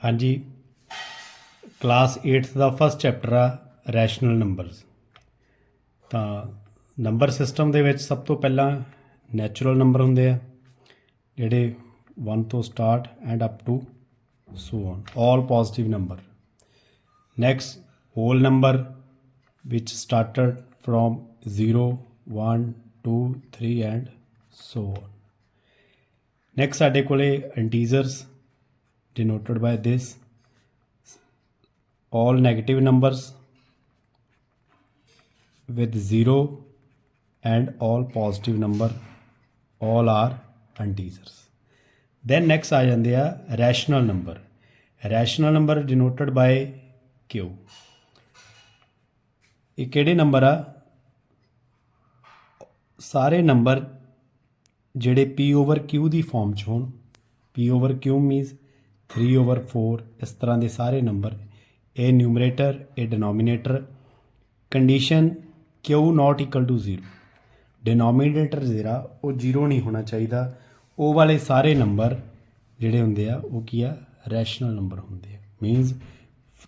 ਹਾਂਜੀ। Class 8th ਦਾ first chapter ਆ ਰੈਸ਼ਨਲ ਨੰਬਰਸ ਤਾਂ ਨੰਬਰ ਸਿਸਟਮ ਦੇ ਵਿੱਚ ਸਭ ਤੋਂ ਪਹਿਲਾਂ ਨੈਚੁਰਲ ਨੰਬਰ ਹੁੰਦੇ ਆ, ਜਿਹੜੇ 1 ਤੋਂ start and up to so on all positive number next whole number which started from 0 1 2 3 and so on next ਸਾਡੇ ਕੋਲੇ integers denoted by this all negative numbers with 0 and all positive number all are integers then next ਆ ਜਾਂਦੇ ਆ rational number rational number denoted by q ਇਹ ਕਿਹੜੇ number ਆ ਸਾਰੇ number ਜਿਹੜੇ p ਓਵਰ q ਦੀ ਫਾਰਮ ਚ ਹੋਣ p over q means 3 over 4 ਇਸ ਤਰ੍ਹਾਂ ਦੇ ਸਾਰੇ ਨੰਬਰ ਇਹ ਨਿਊਮਰੇਟਰ ਇਹ denominator condition q not equal to 0 denominator ਜਿਹੜਾ, ਉਹ 0 ਨਹੀਂ ਹੋਣਾ ਚਾਹੀਦਾ। ਉਹ ਵਾਲੇ ਸਾਰੇ ਨੰਬਰ ਜਿਹੜੇ ਹੁੰਦੇ ਆ, ਉਹ ਕੀ ਆ? ਰੈਸ਼ਨਲ ਨੰਬਰ ਹੁੰਦੇ ਆ। ਮੀਨਸ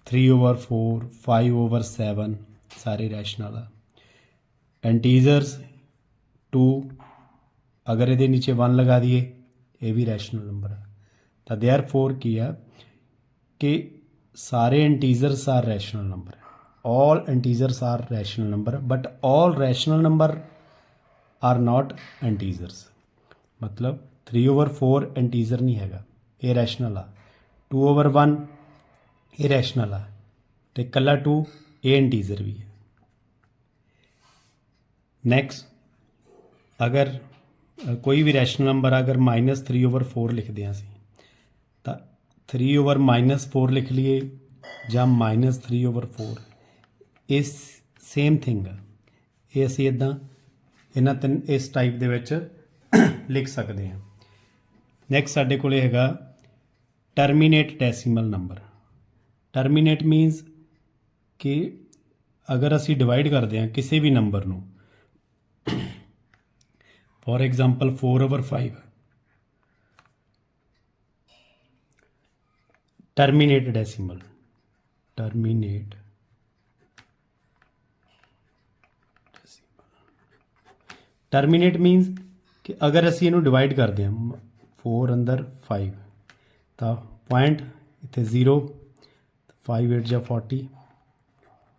3 ਓਵਰ 4 5 ਓਵਰ 7 ਸਾਰੇ ਰੈਸ਼ਨਲ ਆ। ਇੰਟੀਜ਼ਰਸ 2 ਅਗਰ ਇਹਦੇ ਨੀਚੇ 1 ਲਗਾ ਦਈਏ, ਇਹ ਵੀ ਰੈਸ਼ਨਲ ਨੰਬਰ ਆ। ਤਾਂ देयरफॉर ਕੀ ਆ ਕਿ ਸਾਰੇ integers are rational number all integers are rational number but all rational number are not integers ਮਤਲਬ 3 ਓਵਰ 4 ਇੰਟੀਜ਼ਰ ਨਹੀਂ ਹੈਗਾ ਇਹ ਰੈਸ਼ਨਲ ਆ 2 ਓਵਰ 1 ਇਹ ਰੈਸ਼ਨਲ ਆ ਤੇ ਕੱਲਾ 2 ਇਹ ਇੰਟੀਜ਼ਰ ਵੀ ਹੈ ਨੈਕਸਟ ਅਗਰ ਅ, ਕੋਈ ਵੀ ਰੈਸ਼ਨਲ ਨੰਬਰ ਅਗਰ -3 ਓਵਰ 4 ਲਿਖਦੇ ਹਾਂ ਅਸੀਂ ਤਾਂ 3 ਓਵਰ -4 ਲਿਖ ਲਈਏ ਜਾਂ -3 ਓਵਰ 4 ਇਸ ਸੇਮ ਥਿੰਗ ਇਹ ਅਸੀਂ ਇਦਾਂ ਇਹਨਾਂ ਤਿੰਨ, ਇਸ ਟਾਈਪ ਦੇ ਵਿੱਚ ਲਿਖ ਸਕਦੇ ਹਾਂ। ਨੈਕਸਟ ਸਾਡੇ ਕੋਲੇ ਹੈਗਾ terminate decimal number terminate means ਕਿ ਅਗਰ ਅਸੀਂ ਡਿਵਾਈਡ ਕਰਦੇ ਹਾਂ ਕਿਸੇ ਵੀ ਨੰਬਰ ਨੂੰ for example 4 over 5 terminate decimal terminate terminate means ਕਿ ਅਗਰ ਅਸੀਂ ਇਹਨੂੰ ਡਿਵਾਈਡ ਕਰਦੇ ਹਾਂ 4 ਅੰਦਰ 5 ਤਾਂ ਪੁਆਇੰਟ ਇੱਥੇ 0 5 8 ਜਾਂ 40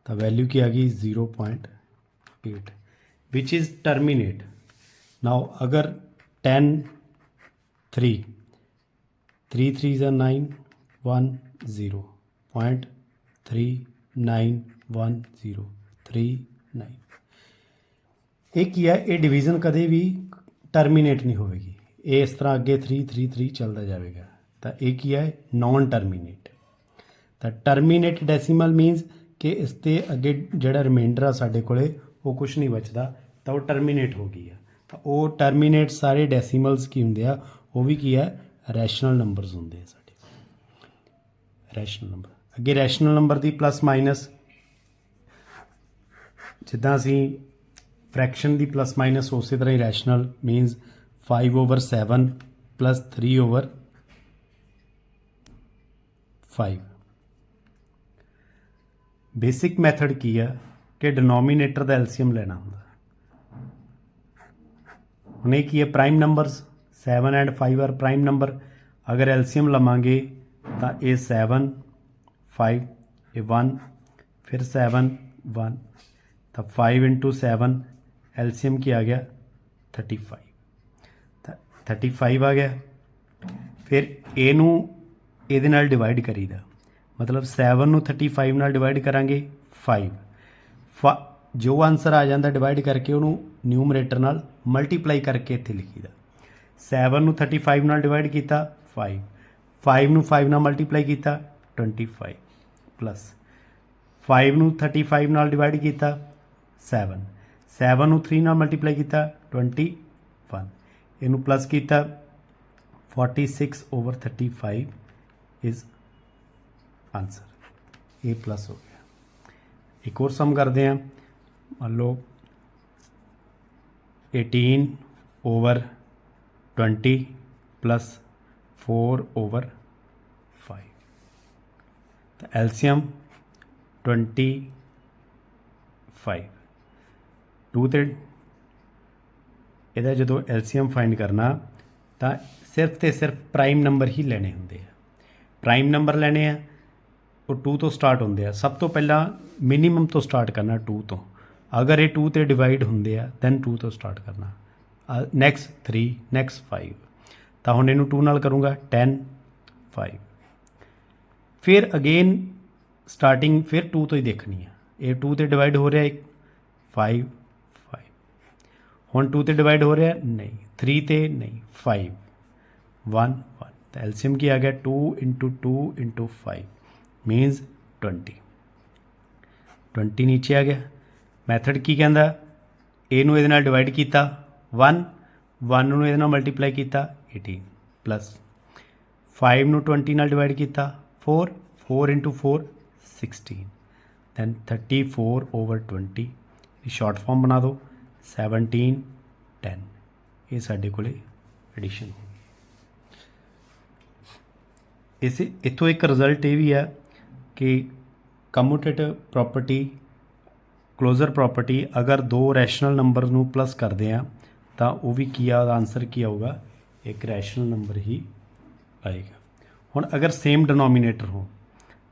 ਤਾਂ ਵੈਲਿਊ ਕੀ ਆ ਗਈ 0.8 which is terminate. Now ਅਗਰ 10 3 3 3 is 9 1 0 point 3 9 1 0 3 9 ਇਹ ਕੀ ਹੈ? ਇਹ ਡਿਵੀਜ਼ਨ ਕਦੇ ਵੀ ਟਰਮੀਨੇਟ ਨਹੀਂ ਹੋਵੇਗੀ। ਇਹ ਇਸ ਤਰ੍ਹਾਂ ਅੱਗੇ 3 3 3 ਚੱਲਦਾ ਜਾਵੇਗਾ। ਤਾਂ ਇਹ ਕੀ ਹੈ? ਨਾਨ ਟਰਮੀਨੇਟ ਤਾਂ ਟਰਮੀਨੇਟ ਡੈਸੀਮਲ ਮੀਨਸ ਕਿ ਇਸ ਤੇ ਅੱਗੇ ਜਿਹੜਾ ਰਿਮਾਈਂਡਰ ਆ ਸਾਡੇ ਕੋਲੇ, ਉਹ ਕੁਝ ਨਹੀਂ ਬਚਦਾ। ਤਾਂ ਉਹ ਟਰਮੀਨੇਟ ਹੋ ਗਈ ਆ। ਤਾਂ ਉਹ ਟਰਮੀਨੇਟ ਸਾਰੇ ਡੈਸੀਮਲਸ ਕੀ ਹੁੰਦੇ ਆ? ਉਹ ਵੀ ਕੀ ਹੈ? ਰੈਸ਼ਨਲ ਨੰਬਰਸ ਹੁੰਦੇ ਆ ਸਾਡੇ ਰੈਸ਼ਨਲ ਨੰਬਰ ਅੱਗੇ ਰੈਸ਼ਨਲ ਨੰਬਰ ਦੀ ਪਲੱਸ ਮਾਈਨਸ ਜਿੱਦਾਂ ਅਸੀਂ ਫ੍ਰੈਕਸ਼ਨ ਦੀ ਪਲੱਸ ਮਾਈਨਸ ਉਸੇ ਤਰ੍ਹਾਂ ਹੀ rational means 5 over 7 plus 3 over 5 basic method ਕੀ ਹੈ ਕਿ ਡਿਨੋਮੀਨੇਟਰ ਦਾ ਐਲਸੀਅਮ ਲੈਣਾ ਹੁੰਦਾ। ਹੁਣ ਇਹ ਕੀ ਹੈ prime numbers 7 and 5 are prime number ਅਗਰ ਐਲਸੀਅਮ ਲਵਾਂਗੇ ਤਾਂ ਇਹ 7 5 ਇਹ 1 ਫਿਰ 7 1 ਤਾਂ 5 into 7 ਐਲਸੀਅਮ ਕੀ ਆ ਗਿਆ? 35 ਤਾਂ 35 ਆ ਗਿਆ। ਫਿਰ ਇਹਨੂੰ ਇਹਦੇ ਨਾਲ ਡਿਵਾਈਡ ਕਰੀਦਾ। ਮਤਲਬ 7 ਨੂੰ 35 ਨਾਲ ਡਿਵਾਈਡ ਕਰਾਂਗੇ 5 ਫ- ਜੋ ਆਨਸਰ ਆ ਜਾਂਦਾ ਡਿਵਾਈਡ ਕਰਕੇ ਉਹਨੂੰ ਨਿਊਮਰੇਟਰ ਨਾਲ ਮਲਟੀਪਲਾਈ ਕਰਕੇ ਇੱਥੇ ਲਿਖੀਦਾ। 7 ਨੂੰ 35 ਨਾਲ ਡਿਵਾਈਡ ਕੀਤਾ 5 5 ਨੂੰ 5 ਨਾਲ ਮਲਟੀਪਲਾਈ ਕੀਤਾ 25 ਪਲੱਸ 5 ਨੂੰ 35 ਨਾਲ ਡਿਵਾਈਡ ਕੀਤਾ 7 7 ਨੂੰ 3 ਨਾਲ ਮਲਟੀਪਲਾਈ ਕੀਤਾ 21 ਇਹਨੂੰ ਪਲੱਸ ਕੀਤਾ 46 ਓਵਰ 35 ਇਜ਼ ਆਨਸਰ ਇਹ ਪਲੱਸ ਹੋ ਗਿਆ. ਇੱਕ ਹੋਰ ਸਮ ਕਰਦੇ ਹਾਂ। ਮੰਨ ਲਓ 18 ਓਵਰ 20 ਪਲੱਸ 4 ਓਵਰ 5 ਤਾਂ ਐਲਸੀਅਮ 25 2 ਤੇ ਇਹਦਾ ਜਦੋਂ ਐਲਸੀਅਮ ਫਾਈਂਡ ਕਰਨਾ, ਤਾਂ ਸਿਰਫ ਤੇ ਸਿਰਫ ਪ੍ਰਾਈਮ ਨੰਬਰ ਹੀ ਲੈਣੇ ਹੁੰਦੇ ਆ। ਪ੍ਰਾਈਮ ਨੰਬਰ ਲੈਣੇ ਆ, ਉਹ 2 ਤੋਂ ਸਟਾਰਟ ਹੁੰਦੇ ਆ। ਸਭ ਤੋਂ ਪਹਿਲਾਂ ਮਿਨੀਮਮ ਤੋਂ ਸਟਾਰਟ ਕਰਨਾ 2 ਤੋਂ। ਅਗਰ ਇਹ 2 ਤੇ ਡਿਵਾਈਡ ਹੁੰਦੇ ਆ ਦੈਨ 2 ਤੋਂ ਸਟਾਰਟ ਕਰਨਾ। ਨੈਕਸਟ 3 ਨੈਕਸਟ 5 ਤਾਂ ਹੁਣ ਇਹਨੂੰ 2 ਨਾਲ ਕਰੂੰਗਾ 10 5 ਫਿਰ ਅਗੇਨ ਸਟਾਰਟਿੰਗ ਫਿਰ 2 ਤੋਂ ਹੀ ਦੇਖਣੀ ਹੈ ਇਹ 2 ਤੇ ਡਿਵਾਈਡ ਹੋ ਰਿਹਾ 5 5 ਹੁਣ 2 ਤੇ ਡਿਵਾਈਡ ਹੋ ਰਿਹਾ, ਨਹੀਂ। 3 ਤੇ ਨਹੀਂ 5 1 1 ਤਾਂ ਐਲਸੀਐਮ ਕੀ ਆ ਗਿਆ? 2 2 5 ਮੀਨਸ 20 20 ਨੀਚੇ ਆ ਗਿਆ। ਮੈਥਡ ਕੀ ਕਹਿੰਦਾ? A ਨੂੰ ਇਹਦੇ ਨਾਲ ਡਿਵਾਈਡ ਕੀਤਾ। 1 1 ਨੂੰ ਇਹਦੇ ਨਾਲ ਮਲਟੀਪਲਾਈ ਕੀਤਾ। 18 ਪਲੱਸ 5 ਨੂੰ 20 ਨਾਲ ਡਿਵਾਈਡ ਕੀਤਾ 4 4 4 16 ਦੈਨ 34 over 20 ਇਹ ਸ਼ਾਰਟ ਫਾਰਮ ਬਣਾ ਦਿਓ 17 10 ਇਹ ਸਾਡੇ ਕੋਲੇ ਐਡੀਸ਼ਨ ਹੋ ਇਸ ਇਥੋਂ ਇੱਕ ਰਿਜ਼ਲਟ ਇਹ ਵੀ ਹੈ ਕਿ ਕਮਿਊਟੇਟਿਵ ਪ੍ਰਾਪਰਟੀ ਕਲੋਜ਼ਰ ਪ੍ਰਾਪਰਟੀ ਅਗਰ ਦੋ ਰੈਸ਼ਨਲ ਨੰਬਰ ਨੂੰ ਪਲੱਸ ਕਰਦੇ ਆ ਤਾਂ ਉਹ ਵੀ ਕੀ ਆ, ਉਹਦਾ ਆਨਸਰ ਕੀ ਆਊਗਾ? ਇੱਕ ਰੈਸ਼ਨਲ ਨੰਬਰ ਹੀ ਆਏਗਾ। ਹੁਣ ਅਗਰ ਸੇਮ ਡਿਨੋਮੀਨੇਟਰ ਹੋ,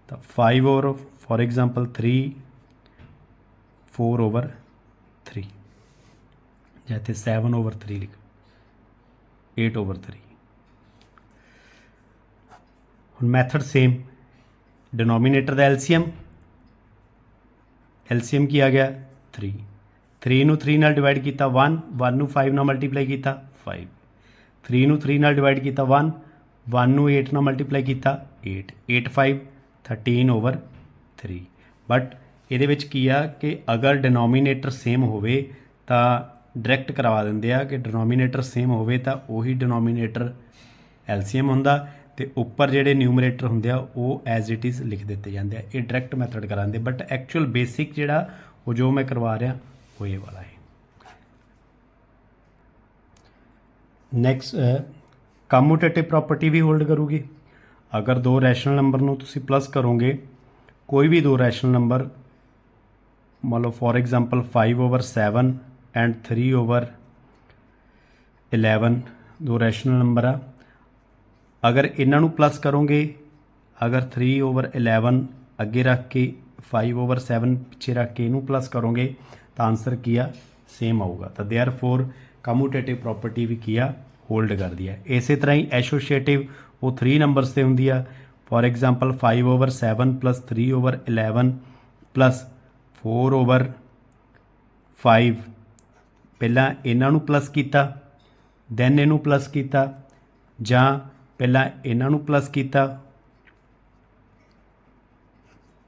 ਤਾਂ 5 ਓਵਰ ਫੋਰ ਐਗਜ਼ਾਮਪਲ 3 4 ਓਵਰ 3 ਜਾਂ ਇੱਥੇ 7 ਓਵਰ 3 ਲਿਖ 8 ਓਵਰ 3 ਹੁਣ ਮੈਥਡ ਸੇਮ ਡਿਨੋਮੀਨੇਟਰ ਦਾ ਐਲਸੀਐਮ ਐਲਸੀਐਮ ਕੀ ਆ ਗਿਆ? 3 3 ਨੂੰ 3 ਨਾਲ ਡਿਵਾਈਡ ਕੀਤਾ 1 1 ਨੂੰ 5 ਨਾਲ ਮਲਟੀਪਲਾਈ ਕੀਤਾ 5 3 ਨੂੰ 3 ਨਾਲ ਡਿਵਾਈਡ ਕੀਤਾ 1 1 ਨੂੰ 8 ਨਾਲ ਮਲਟੀਪਲਾਈ ਕੀਤਾ 8 8 5 13 ਓਵਰ 3 ਬਟ ਇਹਦੇ ਵਿੱਚ ਕੀ ਆ ਕਿ ਅਗਰ ਡਿਨੋਮੀਨੇਟਰ ਸੇਮ ਹੋਵੇ ਤਾਂ ਡਾਇਰੈਕਟ ਕਰਵਾ ਦਿੰਦੇ ਆ ਕਿ ਡਿਨੋਮੀਨੇਟਰ ਸੇਮ ਹੋਵੇ ਤਾਂ ਉਹੀ ਡਿਨੋਮੀਨੇਟਰ ਐਲਸੀਐਮ ਹੁੰਦਾ ਤੇ ਉੱਪਰ ਜਿਹੜੇ ਨਿਊਮਰੇਟਰ ਹੁੰਦੇ ਆ ਉਹ ਐਜ਼ ਇਟ ਇਜ਼ ਲਿਖ ਦਿੱਤੇ ਜਾਂਦੇ ਆ। ਇਹ ਡਾਇਰੈਕਟ ਮੈਥਡ ਕਰਾਉਂਦੇ ਬਟ ਐਕਚੁਅਲ ਬੇਸਿਕ ਜਿਹੜਾ ਉਹ ਜੋ ਮੈਂ ਕਰਵਾ ਰਿਹਾ, ਉਹ ਇਹ ਵਾਲਾ ਹੈ। ਨੈਕਸਟ ਕਮਿਊਟੇਟਿਵ ਪ੍ਰਾਪਰਟੀ ਵੀ ਹੋਲਡ ਕਰੂਗੀ ਅਗਰ ਦੋ ਰੈਸ਼ਨਲ ਨੰਬਰ ਨੂੰ ਤੁਸੀਂ ਪਲੱਸ ਕਰੋਗੇ ਕੋਈ ਵੀ ਦੋ ਰੈਸ਼ਨਲ ਨੰਬਰ ਮੰਨ ਲਓ for example 5 over 7 and 3 over 11 ਦੋ ਰੈਸ਼ਨਲ ਨੰਬਰ ਆ ਅਗਰ ਇਹਨਾਂ ਨੂੰ ਪਲੱਸ ਕਰੋਗੇ ਅਗਰ 3 ਓਵਰ 11 ਅੱਗੇ ਰੱਖ ਕੇ 5 ਓਵਰ 7 ਪਿੱਛੇ ਰੱਖ ਕੇ ਇਹਨੂੰ ਪਲੱਸ ਕਰੋਗੇ ਤਾਂ ਆਨਸਰ ਕੀ ਆ ਸੇਮ ਆਊਗਾ ਤਾਂ देयरफॉर ਕਮਿਊਟੇਟਿਵ ਪ੍ਰਾਪਰਟੀ ਵੀ ਕੀ ਆ ਹੋਲਡ ਕਰਦੀ ਹੈ ਇਸੇ ਤਰ੍ਹਾਂ ਹੀ ਐਸੋਸੀਏਟਿਵ ਉਹ 3 ਨੰਬਰਸ ਤੇ ਹੁੰਦੀ ਆ for example 5 over 7 3 over 11 4 over 5 ਪਹਿਲਾਂ ਇਹਨਾਂ ਨੂੰ ਪਲੱਸ ਕੀਤਾ ਦੈਨ ਇਹਨੂੰ ਪਲੱਸ ਕੀਤਾ ਜਾਂ ਪਹਿਲਾਂ ਇਹਨਾਂ ਨੂੰ ਪਲੱਸ ਕੀਤਾ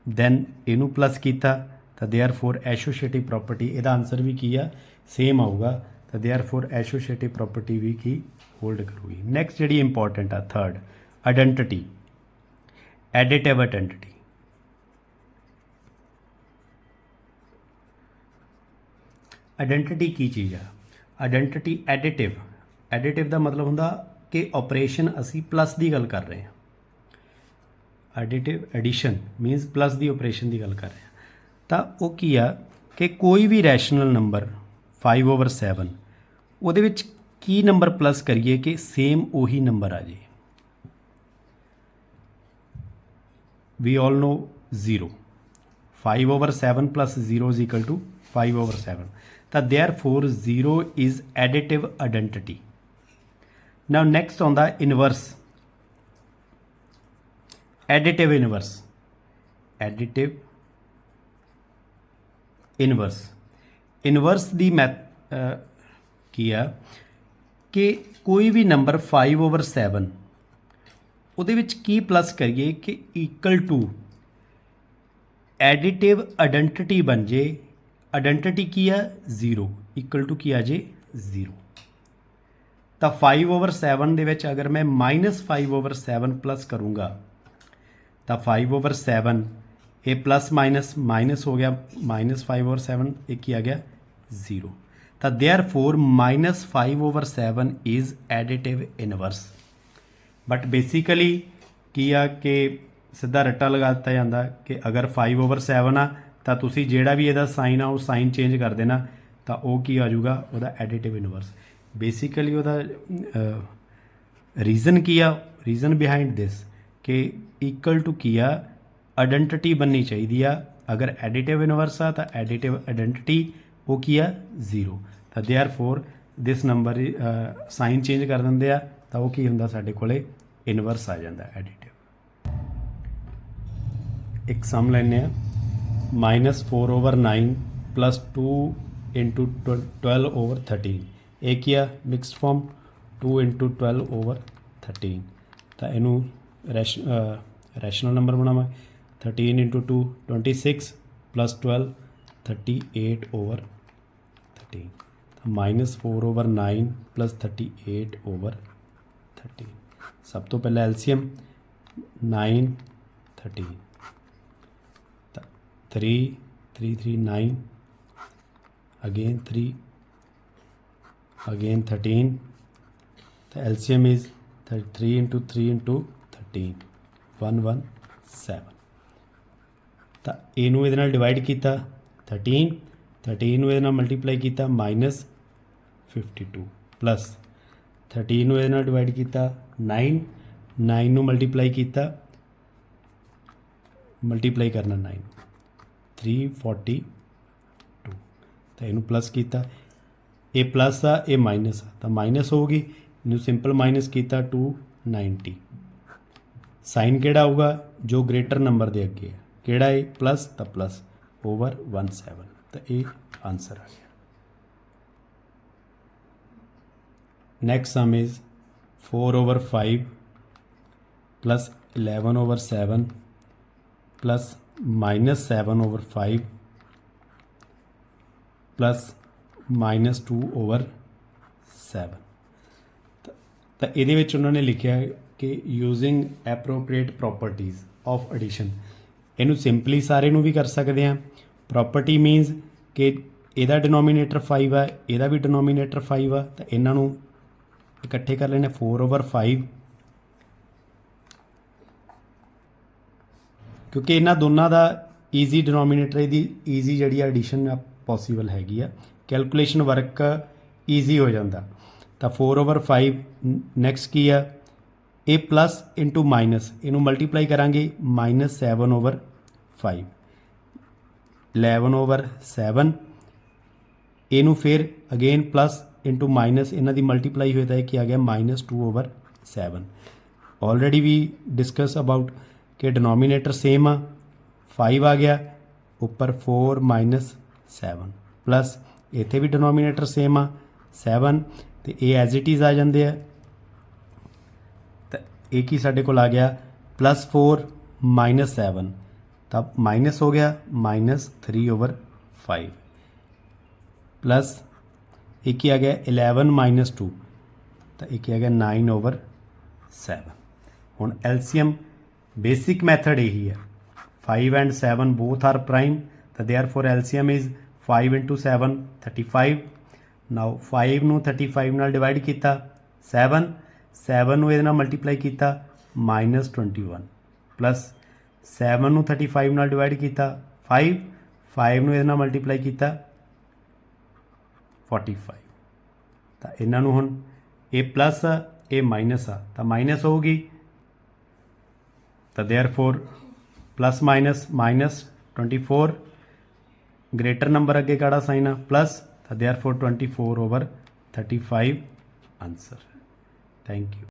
ਦੈਨ ਇਹਨੂੰ ਪਲੱਸ ਕੀਤਾ ਤਾਂ देयरफॉर ਐਸੋਸੀਏਟਿਵ ਪ੍ਰਾਪਰਟੀ ਇਹਦਾ ਆਨਸਰ ਵੀ ਕੀ ਆ ਸੇਮ ਆਊਗਾ ਤਾਂ देयरफॉर ਐਸੋਸੀਏਟਿਵ ਪ੍ਰਾਪਰਟੀ ਵੀ ਕੀ ਹੋਲਡ ਕਰੂਗੀ ਨੈਕਸਟ ਜਿਹੜੀ ਇੰਪੋਰਟੈਂਟ ਆ third identity additive identity identity ਕੀ ਚੀਜ਼ ਆ ਆਇਡੈਂਟੀਟੀ ਐਡਿਟਿਵ ਐਡਿਟਿਵ ਦਾ ਮਤਲਬ ਹੁੰਦਾ ਕਿ ਆਪਰੇਸ਼ਨ ਅਸੀਂ ਪਲੱਸ ਦੀ ਗੱਲ ਕਰ ਰਹੇ ਹਾਂ ਐਡਿਟਿਵ ਐਡੀਸ਼ਨ ਮੀਨਸ ਪਲੱਸ ਦੀ ਆਪਰੇਸ਼ਨ ਦੀ ਗੱਲ ਕਰ ਰਹੇ ਹਾਂ ਤਾਂ ਉਹ ਕੀ ਆ ਕਿ ਕੋਈ ਵੀ ਰੈਸ਼ਨਲ ਨੰਬਰ 5 ਓਵਰ 7 ਉਹਦੇ ਵਿੱਚ ਕੀ ਨੰਬਰ ਪਲੱਸ ਕਰੀਏ ਕਿ ਸੇਮ ਉਹੀ ਨੰਬਰ ਆ ਜੇ we all know 0 5 over 7 plus 0 is equal to 5 over 7 ਤਾਂ therefore 0 is additive identity now next on the inverse additive inverse additive inverse inverse ਦੀ ਮੈਥ ਕੀ ਆ? ਕਿ ਕੋਈ ਵੀ ਨੰਬਰ 5 ਓਵਰ 7 ਉਹਦੇ ਵਿੱਚ ਕੀ ਪਲੱਸ ਕਰੀਏ ਕਿ ਇਕੁਅਲ ਟੂ ਐਡੀਟਿਵ ਆਇਡੈਂਟੀਟੀ ਬਣ ਜੇ। ਆਇਡੈਂਟੀਟੀ ਕੀ ਆ? 0 ਇਕੁਅਲ ਟੂ ਕੀ ਆ ਜੇ? 0 ਤਾਂ 5 ਓਵਰ 7 ਦੇ ਵਿੱਚ ਅਗਰ ਮੈਂ -5 ਓਵਰ 7 ਪਲੱਸ ਕਰੂੰਗਾ, ਤਾਂ 5 ਓਵਰ 7 ਇਹ ਪਲੱਸ ਮਾਈਨਸ ਮਾਈਨਸ ਹੋ ਗਿਆ। -5 ਓਵਰ 7 ਇਹ ਕੀ ਆ ਗਿਆ? 0 ਤਾਂ therefore -5 over 7 is additive inverse but basically ਕੀ ਆ ਕਿ ਸਿੱਧਾ ਰੱਟਾ ਲਗਾ ਦਿੱਤਾ ਜਾਂਦਾ ਕਿ ਅਗਰ 5 ਓਵਰ 7 ਆ ਤਾਂ ਤੁਸੀਂ ਜਿਹੜਾ ਵੀ ਇਹਦਾ ਸਾਈਨ ਆ ਉਹ ਸਾਈਨ ਚੇਂਜ ਕਰ ਦੇਣਾ ਤਾਂ ਉਹ ਕੀ ਆ ਜਾਊਗਾ ਉਹਦਾ ਐਡੀਟਿਵ ਇਨਵਰਸ ਬੇਸਿਕਲੀ ਉਹਦਾ ਰੀਜ਼ਨ ਕੀ ਆ ਰੀਜ਼ਨ ਬਿਹਾਈਂਡ ਦਿਸ ਕਿ ਇਕੁਅਲ ਟੂ ਕੀ ਆ ਆਇਡੈਂਟੀਟੀ ਬੰਨੀ ਚਾਹੀਦੀ ਆ ਅਗਰ ਐਡੀਟਿਵ ਇਨਵਰਸ ਆ ਤਾਂ ਐਡੀਟਿਵ ਆਇਡੈਂਟੀਟੀ ਉਹ ਕੀ ਆ? 0 ਤਾਂ therefore this number sign change ਕਰ ਦਿੰਦੇ ਆ, ਤਾਂ ਉਹ ਕੀ ਹੁੰਦਾ ਸਾਡੇ ਕੋਲੇ? ਇਨਵਰਸ ਆ ਜਾਂਦਾ ਐਡੀਟਿਵ ਇੱਕ ਸਮ ਲੈਨੇ ਆ। Minus 4 over 9 plus 2 into 12 over 13 ਇਹ ਕੀ ਆ? ਮਿਕਸਡ ਫਾਰਮ 2 ਇੰਟੂ 12 ਓਵਰ 13 ਤਾਂ ਇਹਨੂੰ ਰੈਸ਼ਨਲ ਨੰਬਰ ਬਣਾਵਾਂ 13 ਇੰਟੂ 2 26 ਪਲੱਸ 12 38 ਓਵਰ 13 ਤਾਂ ਮਾਈਨਸ 4 ਓਵਰ 9 ਪਲੱਸ 38 ਓਵਰ 13 ਸਭ ਤੋਂ ਪਹਿਲਾਂ ਐਲਸੀਐਮ 9 13 ਤਾਂ 3 3 3 9 again 3 again 13 the LCM is 3 into 3 into 13 117 ਤਾਂ ਇਹਨੂੰ ਇਹਦੇ ਨਾਲ ਡਿਵਾਈਡ ਕੀਤਾ 13 13 ਨੂੰ ਇਹਦੇ ਨਾਲ ਮਲਟੀਪਲਾਈ ਕੀਤਾ ਮਾਈਨਸ 52 ਪਲੱਸ 13 ਨੂੰ ਇਹਦੇ ਨਾਲ ਡਿਵਾਈਡ ਕੀਤਾ 9 9 ਨੂੰ ਮਲਟੀਪਲਾਈ ਕੀਤਾ ਮਲਟੀਪਲਾਈ ਕਰਨਾ 9 342 ਤਾਂ ਇਹਨੂੰ ਪਲੱਸ ਕੀਤਾ। ਇਹ ਪਲੱਸ ਆ ਇਹ ਮਾਈਨਸ ਆ, ਤਾਂ ਮਾਈਨਸ ਹੋਊਗੀ ਇਹਨੂੰ ਸਿੰਪਲ ਮਾਈਨਸ ਕੀਤਾ 290 ਸਾਈਨ ਕਿਹੜਾ ਆਊਗਾ? ਜੋ ਗ੍ਰੇਟਰ ਨੰਬਰ ਦੇ ਅੱਗੇ ਹੈ ਕਿਹੜਾ ਹੈ ਪਲੱਸ ਤਾਂ ਪਲੱਸ ਓਵਰ 17 ਤਾਂ ਇਹ ਆਨਸਰ ਆ ਗਿਆ। Next sum is 4 over 5 plus 11 over 7 plus minus 7 over 5 plus minus 2 over 7 ਤਾਂ- ਇਹਦੇ ਵਿੱਚ ਉਹਨਾਂ ਨੇ ਲਿਖਿਆ ਕਿ using appropriate properties of addition ਇਹਨੂੰ ਸਿੰਪਲੀ ਸਾਰੇ ਨੂੰ ਵੀ ਕਰ ਸਕਦੇ ਆ ਪ੍ਰੋਪਰਟੀ ਮੀਨਸ ਕਿ ਇਹਦਾ ਡਿਨੋਮੀਨੇਟਰ 5 ਆ ਇਹਦਾ ਵੀ ਡਿਨੋਮੀਨੇਟਰ 5 ਆ ਤਾਂ ਇਹਨਾਂ ਨੂੰ ਇਕੱਠੇ ਕਰ ਲੈਣੇ 4 ਓਵਰ 5 ਕਿਉਂਕਿ ਇਹਨਾਂ ਦੋਨਾਂ ਦਾ ਈਜ਼ੀ ਡਿਨੋਮੀਨੇਟਰ ਇਹਦੀ ਈਜ਼ੀ ਜਿਹੜੀ ਐਡੀਸ਼ਨ ਆ ਪੋਸੀਬਲ ਹੈਗੀ ਆ। ਕੈਲਕੂਲੇਸ਼ਨ ਵਰਕ ਈਜ਼ੀ ਹੋ ਜਾਂਦਾ। ਤਾਂ 4 ਓਵਰ 5 ਨੈਕਸਟ ਕੀ ਆ? ਇਹ ਪਲੱਸ ਇਨਟੂ ਮਾਈਨਸ ਇਹਨੂੰ ਮਲਟੀਪਲਾਈ ਕਰਾਂਗੇ ਮਾਈਨਸ 7 ਓਵਰ 5 11 ਓਵਰ 7 ਇਹਨੂੰ ਫਿਰ ਅਗੇਨ ਪਲੱਸ ਇਨਟੂ ਮਾਈਨਸ ਇਹਨਾਂ ਦੀ ਮਲਟੀਪਲਾਈ ਹੋਈ ਤਾਂ ਇਹ ਕੀ ਆ ਗਿਆ? Minus 2 over 7 already we discuss about ਕਿ ਡਿਨੋਮੀਨੇਟਰ ਸੇਮ ਆ। 5 ਆ ਗਿਆ। ਉੱਪਰ 4 ਮਾਈਨਸ 7 ਪਲੱਸ ਇੱਥੇ ਵੀ ਡਿਨੋਮੀਨੇਟਰ ਸੇਮ ਆ। 7 ਤੇ ਇਹ ਐਜ਼ ਇਟ ਇਜ਼ ਆ ਜਾਂਦੇ ਆ। ਤਾਂ ਇਹ ਕੀ ਸਾਡੇ ਕੋਲ ਆ ਗਿਆ? ਪਲੱਸ 4 ਮਾਈਨਸ 7 ਤਾਂ ਮਾਈਨਸ ਹੋ ਗਿਆ ਮਾਈਨਸ 3 ਓਵਰ 5 ਪਲੱਸ ਇਹ ਕੀ ਆ ਗਿਆ 11 ਮਾਈਨਸ 2 ਤਾਂ ਇਹ ਕੀ ਆ ਗਿਆ 9 ਓਵਰ 7 ਹੁਣ ਐਲਸੀਐਮ ਬੇਸਿਕ ਮੈਥਡ ਇਹੀ ਹੈ। 5 ਐਂਡ 7 ਬੋਥ ਆਰ ਪ੍ਰਾਈਮ ਤਾਂ therefore LCM is 5 into 7 35 now 5 ਨੂੰ 35 ਨਾਲ ਡਿਵਾਈਡ ਕੀਤਾ 7 7 ਨੂੰ ਇਹਦੇ ਨਾਲ ਮਲਟੀਪਲਾਈ ਕੀਤਾ ਮਾਈਨਸ 21 ਪਲੱਸ 7 ਨੂੰ 35 ਨਾਲ ਡਿਵਾਈਡ ਕੀਤਾ 5 5 ਨੂੰ ਇਹਦੇ ਨਾਲ ਮਲਟੀਪਲਾਈ ਕੀਤਾ 45 ਤਾਂ ਇਹਨਾਂ ਨੂੰ ਹੁਣ ਇਹ ਪਲੱਸ ਆ ਇਹ ਮਾਈਨਸ ਆ ਤਾਂ ਮਾਈਨਸ ਹੋਊਗੀ ਤਾਂ therefore plus minus minus 24 greater number ਅੱਗੇ ਕਿਹੜਾ ਸਾਈਨ ਆ ਪਲੱਸ ਤਾਂ therefore 24 over 35 answer thank you